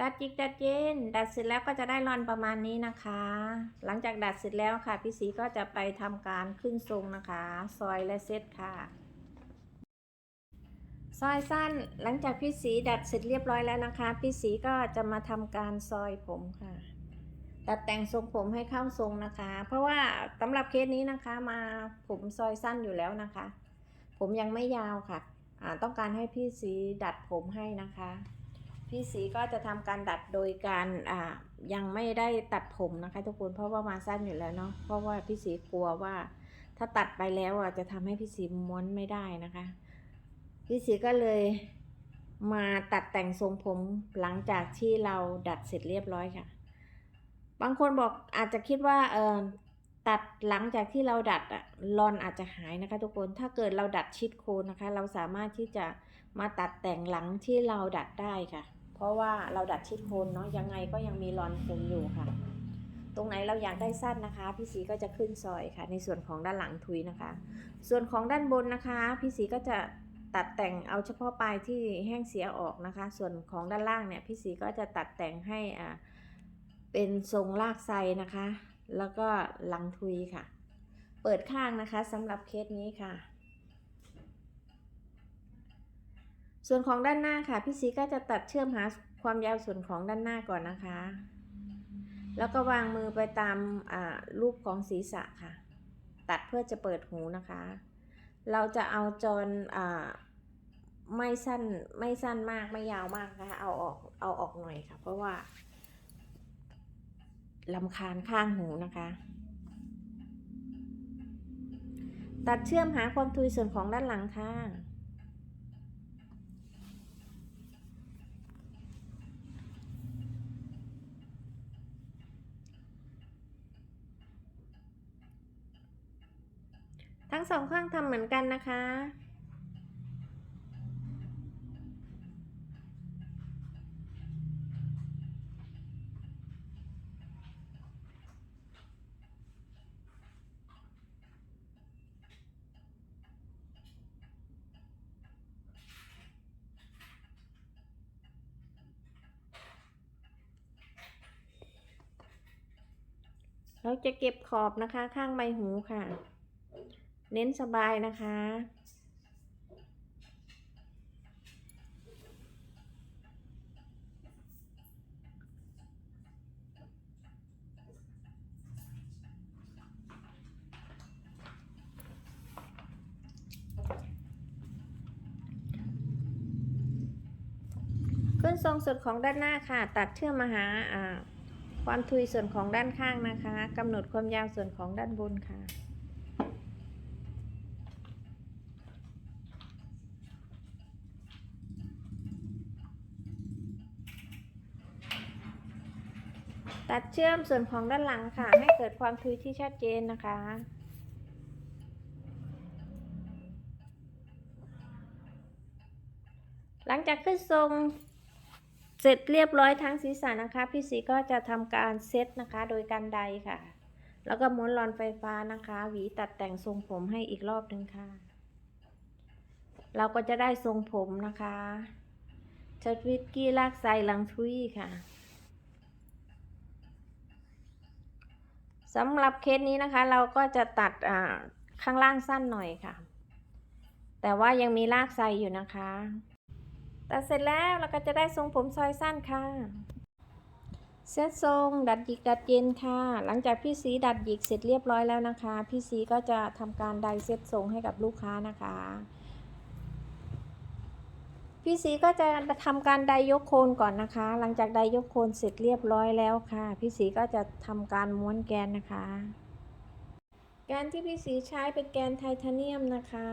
ดัดจิกดัดเจนดัดเสร็จแล้วก็จะได้รอนประมาณนี้นะคะ หลังจากดัดเสร็จแล้วค่ะ พี่สีก็จะไปทำการขึ้นทรงนะคะ ซอยและเซตค่ะ ซอยสั้นหลังจากพี่สีดัดเสร็จเรียบร้อยแล้วนะคะ พี่สีก็จะมาทำการซอยผมค่ะ ตัดแต่งทรงผมให้เข้าทรงนะคะ เพราะว่าสำหรับเคสนี้นะคะมาผมซอยสั้นอยู่แล้วนะคะ ผมยังไม่ยาวค่ะต้องการให้พี่สีดัดผมให้นะคะ พี่สีก็จะทำการดัดโดยการอ่ายังไม่ได้ตัดผมนะคะทุกคนเพราะว่ามาสั้นอยู่แล้วเนาะเพราะว่าพี่สีกลัวว่า ถ้าตัดไปแล้วอะจะทำให้พี่สีม้วนไม่ได้นะคะ พี่สีก็เลยมาตัดแต่งทรงผมหลังจากที่เราดัดเสร็จเรียบร้อยค่ะ บางคนบอกอาจจะคิดว่าเออตัดหลังจากที่เราดัดอะรอนอาจจะหายนะคะ ทุกคนถ้าเกิดเราดัดชิดโคนนะคะ เราสามารถที่จะมาตัดแต่งหลังที่เราดัดได้ค่ะ เพราะว่าเราดัดชิดโคนเนาะยังไงก็ยังมีรอนผมอยู่ค่ะ ตรงไหนเราอยากได้สั้นนะคะ พี่สีก็จะขึ้นซอยค่ะ ในส่วนของด้านหลังทุยนะคะ ส่วนของด้านบนนะคะ พี่สีก็จะตัดแต่งเอาเฉพาะปลายที่แห้งเสียออกนะคะ ส่วนของด้านล่างเนี่ยพี่สีก็จะตัดแต่งให้อ่าเป็นทรงลากไซนะคะ แล้วก็หลังทุยค่ะ เปิดข้างนะคะสำหรับเคสนี้ค่ะ ส่วนของด้านหน้าค่ะพี่สีก็จะตัดเชื่อมหาความยาวส่วนของด้านหน้าก่อนนะคะ แล้วก็วางมือไปตามรูปของศีรษะค่ะ ตัดเพื่อจะเปิดหูนะคะ เราจะเอาจรอ่าไม่สั้นไม่สั้นมากไม่ยาวมากนะคะเอาออกเอาออกหน่อยค่ะ เพราะว่าลำคาญข้างหูนะคะ ตัดเชื่อมหาความทุยส่วนของด้านหลังค่ะ ทั้งสองข้างทำเหมือนกันนะคะ เราจะเก็บขอบนะคะข้างใบหูค่ะ เน้นสบายนะคะ ขึ้นทรงสุดของด้านหน้าค่ะ ตัดเชื่อมมาหาความทุยส่วนของด้านข้างนะคะกำหนดความยาวส่วนของด้านบนค่ะ ตัดเชื่อมส่วนของด้านหลังค่ะ ให้เกิดความทุยที่ชัดเจนนะคะ หลังจากขึ้นทรงเสร็จเรียบร้อยทั้งศีรษะนะคะ พี่สีก็จะทำการเซตนะคะ โดยการใดค่ะ แล้วก็ม้วนรอนไฟฟ้านะคะ หวีตัดแต่งทรงผมให้อีกรอบหนึ่งค่ะ เราก็จะได้ทรงผมนะคะชิดวิกกี้ลากไซลังทุยค่ะ สำหรับเคสนี้นะคะ เราก็จะตัดข้างล่างสั้นหน่อยค่ะ แต่ว่ายังมีลากไซอยู่นะคะตัดเสร็จแล้วเราก็จะได้ทรงผมซอยสั้นค่ะ เซตทรงดัดหยิกดัดเย็นค่ะ หลังจากพี่สีดัดหยิกเสร็จเรียบร้อยแล้วนะคะ พี่สีก็จะทำการไดเซตทรงให้กับลูกค้านะคะ พี่สีก็จะทำการไดยกโคนก่อนนะคะ หลังจากไดยกโคนเสร็จเรียบร้อยแล้วค่ะ พี่สีก็จะทำการม้วนแกนนะคะ แกนที่พี่สีใช้เป็นแกนไทเทเนียมนะคะ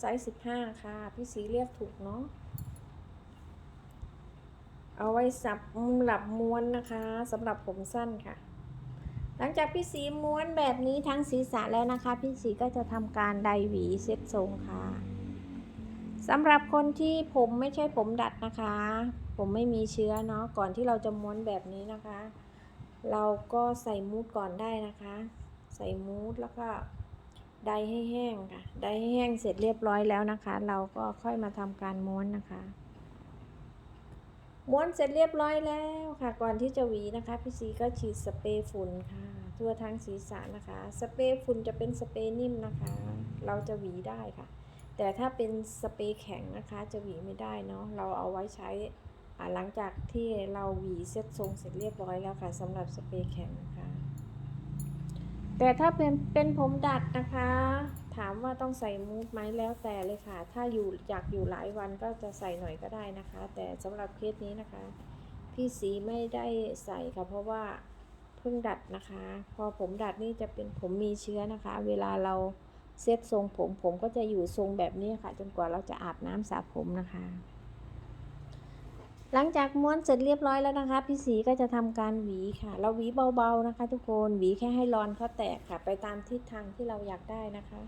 ไซส์15ค่ะ พี่สีเรียกถูกเนาะเอาไว้สับหลับม้วนนะคะสำหรับผมสั้นค่ะ หลังจากพี่สีม้วนแบบนี้ทั้งศีรษะแล้วนะคะ พี่สีก็จะทำการไดหวีเซ็ตทรงค่ะ สำหรับคนที่ผมไม่ใช่ผมดัดนะคะ ผมไม่มีเชื้อเนาะก่อนที่เราจะม้วนแบบนี้นะคะ เราก็ใส่มูดก่อนได้นะคะ ใส่มูดแล้วก็ไดให้แห้งค่ะไดให้แห้งเสร็จเรียบร้อยแล้วนะคะ เราก็ค่อยมาทำการม้วนนะคะม้วนเสร็จเรียบร้อยแล้วค่ะ ก่อนที่จะหวีนะคะ พี่สีก็ฉีดสเปรย์ฝุ่นค่ะ ทั่วทั้งศีรษะนะคะ สเปรย์ฝุ่นจะเป็นสเปรย์นิ่มนะคะ เราจะหวีได้ค่ะ แต่ถ้าเป็นสเปรย์แข็งนะคะจะหวีไม่ได้เนาะเราเอาไว้ใช้หลังจากที่เราหวีเซ็ตทรงเสร็จเรียบร้อยแล้วค่ะสำหรับสเปรย์แข็งนะคะ แต่ถ้าเป็นเป็นผมดัดนะคะ ถามว่าต้องใส่มูดไหมแล้วแต่เลยค่ะ ถ้าอยู่อยากอยู่หลายวันก็จะใส่หน่อยก็ได้นะคะ แต่สำหรับเคสนี้นะคะ พี่สีไม่ได้ใส่ค่ะเพราะว่าเพิ่งดัดนะคะ พอผมดัดนี่จะเป็นผมมีเชื้อนะคะ เวลาเรา เซตทรงผมผมก็จะอยู่ทรงแบบนี้ค่ะ จนกว่าเราจะอาบน้ำสระผมนะคะ หลังจากม้วนเสร็จเรียบร้อยแล้วนะคะ พี่สีก็จะทำการหวีค่ะ เราหวีเบาๆนะคะ ทุกคนหวีแค่ให้รอนเขาแตกค่ะ ไปตามทิศทางที่เราอยากได้นะคะ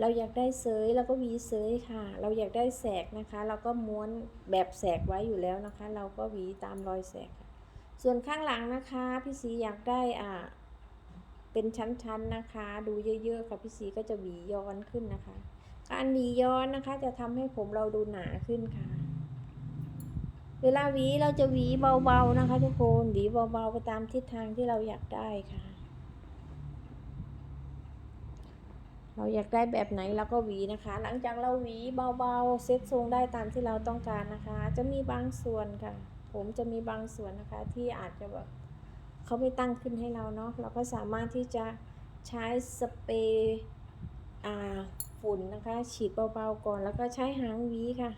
เราอยากได้เสยเราก็หวีเสยค่ะ เราอยากได้แสกนะคะ เราก็ม้วนแบบแสกไว้อยู่แล้วนะคะ เราก็หวีตามรอยแสกส่วนข้างหลังนะคะ พี่สีอยากได้อ่า เป็นชั้นๆนะคะ ดูเยอะๆค่ะพี่สีก็จะหวีย้อนขึ้นนะคะ การหวีย้อนนะคะ จะทำให้ผมเราดูหนาขึ้นค่ะ เวลาหวีเราจะหวีเบาๆนะคะ ทุกคนหวีเบาๆไปตามทิศทางที่เราอยากได้ค่ะ เราอยากได้แบบไหนเราก็หวีนะคะ หลังจากเราหวีเบาๆเซ็ตทรงได้ตามที่เราต้องการนะคะ จะมีบางส่วนค่ะ ผมจะมีบางส่วนนะคะที่อาจจะแบบ เขาไม่ตั้งขึ้นให้เราเนาะเราก็สามารถที่จะใช้สเปรย์ฝุ่นนะคะ ฉีดเบาๆก่อน แล้วก็ใช้หางวีค่ะ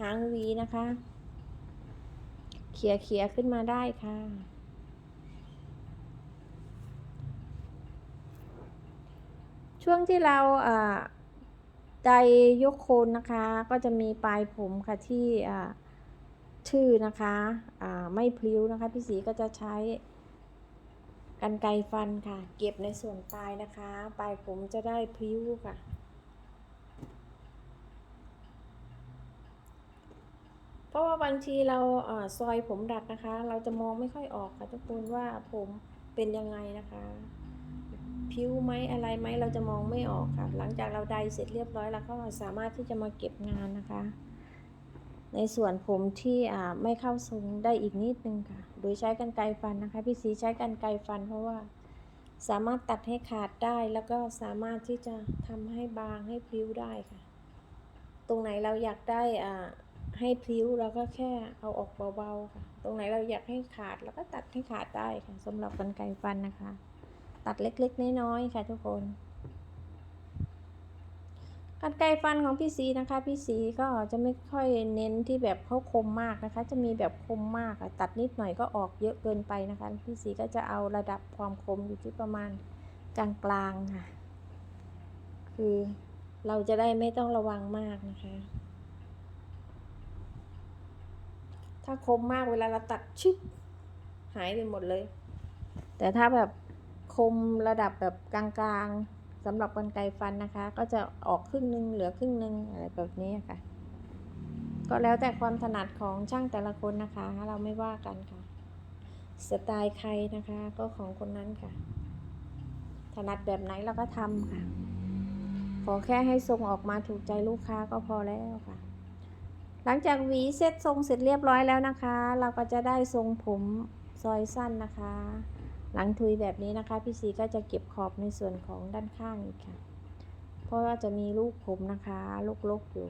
หางวีนะคะเขี่ยเขี่ยขึ้นมาได้ค่ะ ช่วงที่เราใจยกโคนนะคะ ก็จะมีปลายผมค่ะที่ชื่อนะคะไม่พลิ้วนะคะ พี่สีก็จะใช้ กันไกฟันค่ะ เก็บในส่วนปลายนะคะปลายผมจะได้พิ้วค่ะ เพราะว่าบางทีเราอซอยผมดัดนะคะ เราจะมองไม่ค่อยออกค่ะทุกคนว่าผมเป็นยังไงนะคะผิวไหมอะไรไหมเราจะมองไม่ออกค่ะ หลังจากเราไดเสร็จเรียบร้อยแล้วก็สามารถที่จะมาเก็บงานนะคะ ในส่วนผมที่ไม่เข้าทรงได้อีกนิดนึงค่ะ โดยใช้กรรไกฟันนะคะ พี่สีใช้กรรไกฟัน เพราะว่าสามารถตัดให้ขาดได้แล้วก็สามารถที่จะทำให้บางให้พลิ้วได้ค่ะ ตรงไหนเราอยากได้อ่าให้พลิ้วเราก็แค่เอาออกเบาๆค่ะ ตรงไหนเราอยากให้ขาดเราก็ตัดให้ขาดได้ค่ะสำหรับกรรไกฟันนะคะ ตัดเล็กๆน้อยๆค่ะทุกคน กันไกรฟันของพี่สีนะคะ พี่สีก็จะไม่ค่อยเน้นที่แบบเขาคมมากนะคะ จะมีแบบคมมากตัดนิดหน่อยก็ออกเยอะเกินไปนะคะ พี่สีก็จะเอาระดับความคมอยู่ที่ประมาณกลางๆค่ะ คือเราจะได้ไม่ต้องระวังมากนะคะ ถ้าคมมากเวลาเราตัดชึบหายไปหมดเลย แต่ถ้าแบบคมระดับแบบกลางๆ สำหรับกรรไกรฟันนะคะ ก็จะออกครึ่งหนึ่งเหลือครึ่งหนึ่งอะไรแบบนี้ค่ะ ก็แล้วแต่ความถนัดของช่างแต่ละคนนะคะ เราไม่ว่ากันค่ะ สไตล์ใครนะคะก็ของคนนั้นค่ะ ถนัดแบบไหนเราก็ทำค่ะ ขอแค่ให้ทรงออกมาถูกใจลูกค้าก็พอแล้วค่ะ หลังจากหวีเซ็ตทรงเสร็จเรียบร้อยแล้วนะคะ เราก็จะได้ทรงผมซอยสั้นนะคะ หลังทุยแบบนี้นะคะ พี่สีก็จะเก็บขอบในส่วนของด้านข้างอีกค่ะ เพราะว่าจะมีลูกผมนะคะลกๆอยู่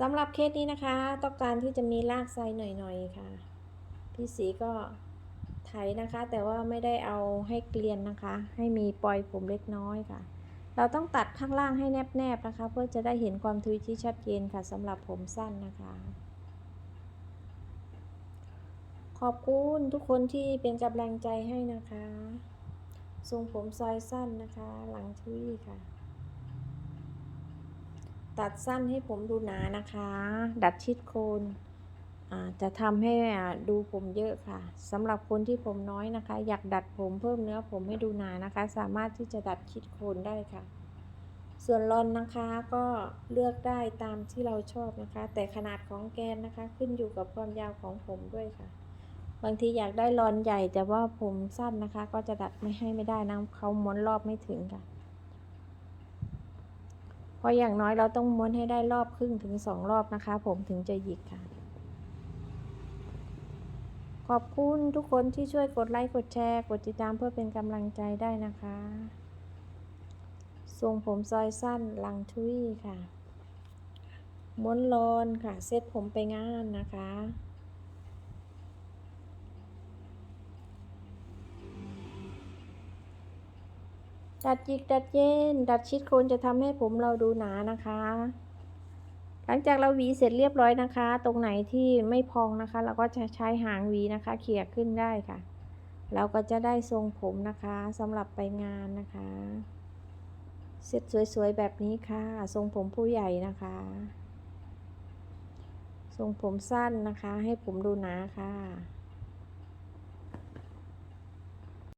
สำหรับเคสนี้นะคะ ต้องการที่จะมีลากไซหน่อยๆค่ะ พี่สีก็ไถนะคะ แต่ว่าไม่ได้เอาให้เกลียนนะคะ ให้มีปล่อยผมเล็กน้อยค่ะ เราต้องตัดข้างล่างให้แนบๆนะคะ เพื่อจะได้เห็นความทุยที่ชัดเจนค่ะสำหรับผมสั้นนะคะ ขอบคุณทุกคนที่เป็นกำลังใจให้นะคะ ทรงผมซอยสั้นนะคะ หลังทุยค่ะ ตัดสั้นให้ผมดูหนานะคะ ดัดชิดโคนจะทำให้ดูผมเยอะค่ะสำหรับคนที่ผมน้อยนะคะ อยากดัดผมเพิ่มเนื้อผมให้ดูหนานะคะ สามารถที่จะดัดชิดโคนได้ค่ะ ส่วนรอนนะคะก็เลือกได้ตามที่เราชอบนะคะ แต่ขนาดของแกนนะคะ ขึ้นอยู่กับความยาวของผมด้วยค่ะ บางทีอยากได้รอนใหญ่แต่ว่าผมสั้นนะคะ ก็จะดัดไม่ให้ไม่ได้นะเขาม้วนรอบไม่ถึงค่ะเพราะอย่างน้อยเราต้องม้วนให้ได้รอบครึ่งถึงสองรอบนะคะ ผมถึงจะหยิกค่ะ ขอบคุณทุกคนที่ช่วยกดไลค์กดแชร์ กดติดตามเพื่อเป็นกำลังใจได้นะคะทรงผมซอยสั้นลังทุยค่ะ ม้วนลอนค่ะ เซตผมไปงานนะคะ ดัดจิกดัดเย็น ดัดชิดโคนจะทำให้ผมเราดูหนานะคะ หลังจากเราหวีเสร็จเรียบร้อยนะคะ ตรงไหนที่ไม่พองนะคะ เราก็จะใช้หางหวีนะคะเขี่ยขึ้นได้ค่ะ เราก็จะได้ทรงผมนะคะสำหรับไปงานนะคะ เสร็จสวยๆแบบนี้ค่ะ ทรงผมผู้ใหญ่นะคะ ทรงผมสั้นนะคะ ให้ผมดูหนาค่ะ